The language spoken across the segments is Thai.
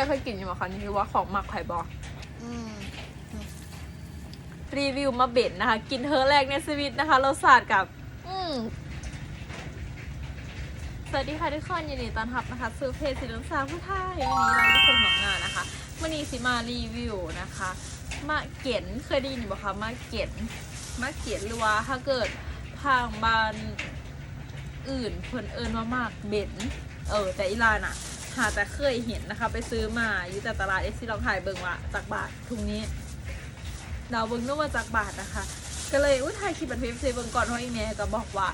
ยเคยกินอยู่ไหมคะนี่คือว่าของหมักไข่บออืมรีวิวมาเบ็ดนะคะ กินเธอแรกในชีวิตนะคะรสชาติกับ อืมสวัสดีค่ะทุกคนยินดีต้อนรับนะคะสู่เพจสิลสาวผู้ไทยวันนี้เราทุกคนหวังงานนะคะวันนี้สิมารีวิวนะคะมะเก็นเคยได้ยินไหมคะมะเก็นมะเก็นหรือว่าถ้าเกิดทางบ้านอื่นเพิ่นเอิญว่ามากเบ็นเออแต่อีลานอะ หาแต่เคยเห็นนะคะ ไปซื้อมาอยู่แต่ตลาดเอซี่ลองถ่ายเบิ่งว่าจากบาททุงนี้เราเบิ่งนู่นมาจากบาทนะคะ ก็เลยอุ้ยถ่ายคลิปบันทึกเซเบิ่งก่อนเพราะอีเมลก็บอกว่า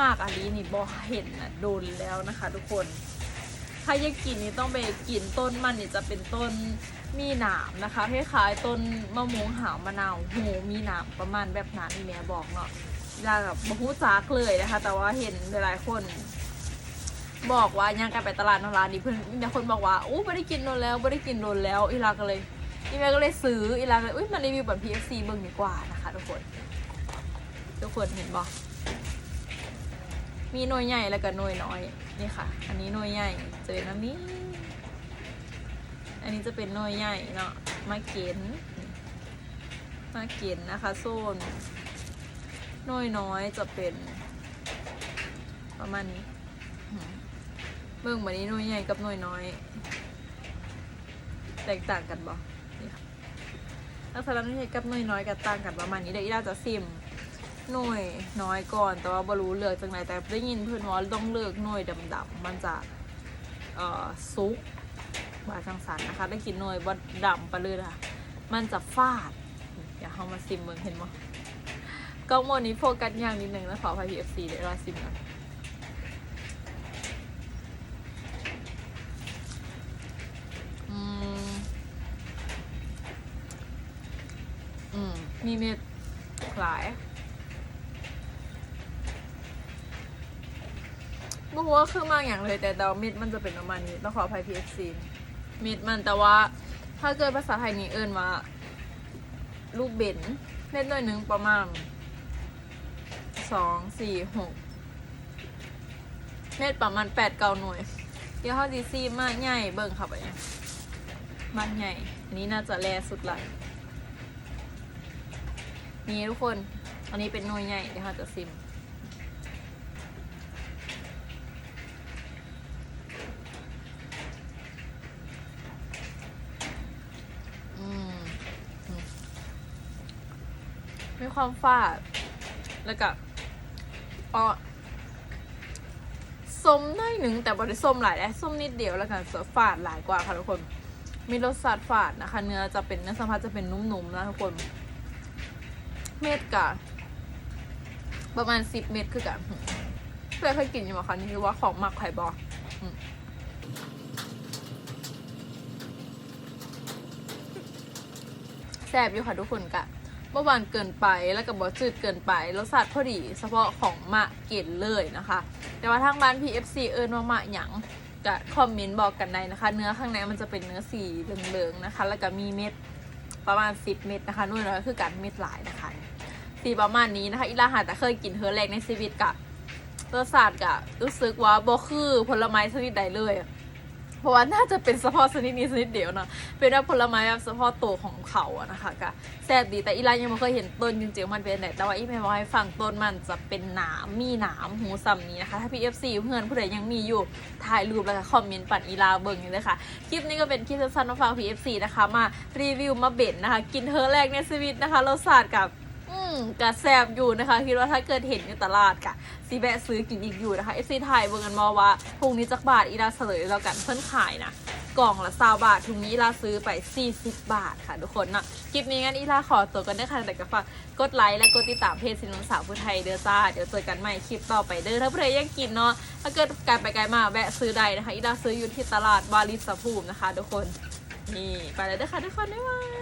มากอันนี้นี่บอเห็นอะโดนแล้วนะคะ ทุกคนถ้าอยากกินนี่ต้องไปกินต้นมันนี่จะเป็นต้นมีหนามนะคะคล้ายๆต้นมะม่วงหาวมะนาวโหมีหนามประมาณแบบนั้นอีเมลบอกเนาะยากับบะฮูจักเลยนะคะ แต่ว่าเห็นหลายๆคน บอกว่ายังกันไปตลาดนร้านนี้เพื่อนมีแต่คนบอกว่าอู้ไม่ได้กินโดนแล้วไม่ได้กินโดนแล้วอีลาก็เลยอีเมลก็เลยซื้ออีลาก็เลยอุ้ยมารีวิวแบบ PFC เบิ่งดีกว่านะคะทุกคนทุกคนเห็นบอกมีหน่วยใหญ่แล้วก็หน่วยน้อยนี่ค่ะ อันนี้หน่วยใหญ่เจอนะมี่อันนี้จะเป็นหน่วยใหญ่เนาะมาเก็นมาเก็นนะคะโซนหน่วยน้อยจะเป็นประมาณนี้ เบิ่งแบบนี้หน่วยใหญ่กับหน่วยน้อย แตกต่างกันบ่นี่ค่ะลักษณะหน่วยใหญ่กับหน่วยน้อยก็ต่างกันประมาณนี้เดี๋ยวอีเราจะซิมหน่วยน้อยก่อน แต่ว่าบรู้เลือกจากไหนแต่ได้ยินเพื่อนว่าต้องเลือกหน่วยดำๆมันจะเอ่อซุกบาจังสันนะคะได้กินหน่วยบดดำไปเลยค่ะ มันจะฟาดอย่าเข้ามาซิมเมืองเห็นมั้กล้องโมนี้โฟกัสอย่างนิดนึงนะขอพายพีเอฟซีเดี๋ยวเราซิมกันอืม อื มีเม็ดหลายไม่รู้ว่าคือมากอย่างเลยแต่แต่ว่าเม็ดมันจะเป็นประมาณนี้ต้องขออภัย PFC เม็ดมันแต่ว่าถ้าเกิดภาษาไทยนี้เอิ้นว่า ลูกเบนเม็ดหน่อยหนึ่งประมาณสองสี่หกเม็ดประมาณแปดเก้าหน่วย เดี๋ยวเขาดีซีมากใหญ่เบิ่งครับอันนี้มากใหญ่ อันนี้น่าจะแรสุดละ นี่ทุกคน อันนี้เป็นหน่วยใหญ่เดี๋ยวเราจะซิม อืม มีความฝาด แล้วก็ออส้มหน้อยหนึ่งแต่บริส้มหลายได้ส้มนิดเดียวแล้วกันฝาดหลายกว่าค่ะทุกคน มีรสชาติฝาดนะคะ เนื้อจะเป็นเนื้อสัมผัสจะเป็นนุ่มๆนะทุกคน เม็ดกะประมาณสิบเม็ดคือกันเพื่อนเคยกินอยู่ไหมคะนี่คือว่าของหมักไข่บอแซ่บอยู่ค่ะทุกคนกะเมื่อวานเกินไปแล้วก็บบอจืดเกินไปรสชาติพอดีเฉพาะของมะเกล็ดเลยนะคะ แต่ว่าทางบ้าน PFC เอิญว่ามะหยังก็คอมเมนต์บอกกันได้นะคะ เนื้อข้างในมันจะเป็นเนื้อสีเหลืองๆนะคะ แล้วก็มีเม็ดประมาณ 10 เม็ดนะคะนู่นแล้วคือการเม็ดหลายนะคะ สีประมาณนี้นะคะ อีลาหาแต่เคยกินเธอแรกในชีวิตกะรสชาติกะรู้สึกว่าบ่คือผลไม้ชนิดใดเลย เพราะว่าน่าจะเป็นเฉพาะชนิดนี้ชนิดเดียวเนาะเป็นแบบผลไม้แบบเฉพาะตัวของเขาอะนะคะกะแซ่บดีแต่อีลายังไม่เคยเห็นต้นจริงๆมันเป็นไหนแต่ว่าอีเมลบอกให้ฟังต้นมันจะเป็นหนามมีหนามหูซ้ำนี้นะคะ ถ้า PFC เพื่อนผู้ใดยังมีอยู่ถ่ายรูปแล้วก็คอมเมนต์ปั่นอีลาเบิ่งอยู่เลยค่ะคลิปนี้ก็เป็นคลิปสั้นๆมาฟัง PFC นะคะมารีวิวมาเบ็ดนะคะ กินเธอแรกในชีวิตนะคะรสชาติกับ กะแซบอยู่นะคะ คิดว่าถ้าเกิดเห็นอยู่ตลาดกะซีแบะซื้อกินอีกอยู่นะคะ FC ไทยเบิ่งกันมาว่าถุงนี้จักบาทอีลาเสลยแล้วกันเพิ่นขายนะกล่องละซาบาทถุงนี้อีลาซื้อไป 40 บาทค่ะทุกคนนะคลิปนี้งั้นอีลาขอตัวกันด้วยค่ะแต่ก็ฝากกดไลค์และกดติดตามเพจสินนสาวผู้ไทยเด้อจ้าเดี๋ยวเจอกันใหม่คลิปต่อไปเด้อถ้าเพื่อนยังกินเนาะถ้าเกิดไกลไปไกลมาแวะซื้อได้นะคะอีลาซื้ออยู่ที่ตลาดวาริสภูมินะคะ ทุกคนนี่ไปเลยเด้อค่ะทุกคนบ๊ายบาย